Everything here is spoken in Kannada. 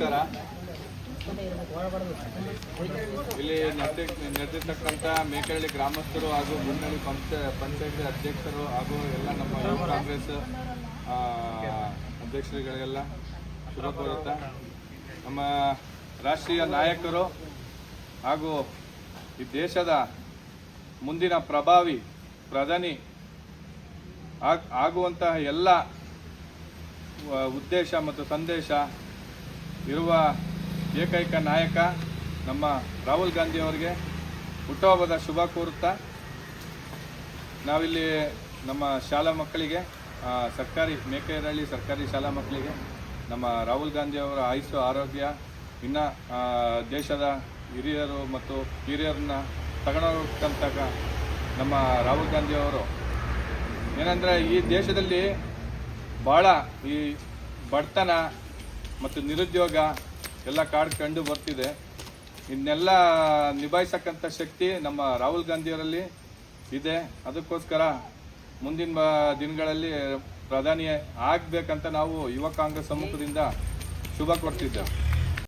ನಮಸ್ಕಾರ. ಇಲ್ಲಿ ನಡೆದಿ ನಡೆದಿರ್ತಕ್ಕಂಥ ಮೇಕಹಳ್ಳಿ ಗ್ರಾಮಸ್ಥರು ಹಾಗೂ ಮುನ್ನಳ್ಳಿ ಪಂಚ ಪಂಚಾಯತಿ ಅಧ್ಯಕ್ಷರು ಹಾಗೂ ಎಲ್ಲ ನಮ್ಮ ಯುವ ಕಾಂಗ್ರೆಸ್ ಅಧ್ಯಕ್ಷರುಗಳಿಗೆಲ್ಲ ಶುಭ ಕೋರುತ್ತ. ನಮ್ಮ ರಾಷ್ಟ್ರೀಯ ನಾಯಕರು ಹಾಗೂ ಈ ದೇಶದ ಮುಂದಿನ ಪ್ರಭಾವಿ ಪ್ರಧಾನಿ ಆಗ್ ಆಗುವಂತಹ ಎಲ್ಲ ಉದ್ದೇಶ ಮತ್ತು ಸಂದೇಶ ಇರುವ ಏಕೈಕ ನಾಯಕ ನಮ್ಮ ರಾಹುಲ್ ಗಾಂಧಿ ಅವರಿಗೆ ಹುಟ್ಟುಹಬ್ಬದ ಶುಭ ಕೋರುತ್ತಾ ನಾವಿಲ್ಲಿ ನಮ್ಮ ಶಾಲಾ ಮಕ್ಕಳಿಗೆ ಸರ್ಕಾರಿ ಮೇಕೆರಳ್ಳಿ ಸರ್ಕಾರಿ ಶಾಲಾ ಮಕ್ಕಳಿಗೆ, ನಮ್ಮ ರಾಹುಲ್ ಗಾಂಧಿ ಅವರ ಆಯುಸ್ಸು ಆರೋಗ್ಯ, ಇನ್ನು ದೇಶದ ಹಿರಿಯರು ಮತ್ತು ಹಿರಿಯರನ್ನ ತಗೊಂಡೋಗ್ತಂತ ನಮ್ಮ ರಾಹುಲ್ ಗಾಂಧಿ ಅವರು. ಏನಂದರೆ ಈ ದೇಶದಲ್ಲಿ ಭಾಳ ಈ ಬಡತನ ಮತ್ತು ನಿರುದ್ಯೋಗ ಎಲ್ಲ ಕಾಡ್ಕೊಂಡು ಬರ್ತಿದೆ. ಇದನ್ನೆಲ್ಲ ನಿಭಾಯಿಸಕ್ಕಂಥ ಶಕ್ತಿ ನಮ್ಮ ರಾಹುಲ್ ಗಾಂಧಿಯವರಲ್ಲಿ ಇದೆ. ಅದಕ್ಕೋಸ್ಕರ ಮುಂದಿನ ದಿನಗಳಲ್ಲಿ ಪ್ರಧಾನಿ ಆಗಬೇಕಂತ ನಾವು ಯುವ ಕಾಂಗ್ರೆಸ್ ಸಮ್ಮುಖದಿಂದ ಶುಭ ಕೊಡ್ತಿದ್ದೇವೆ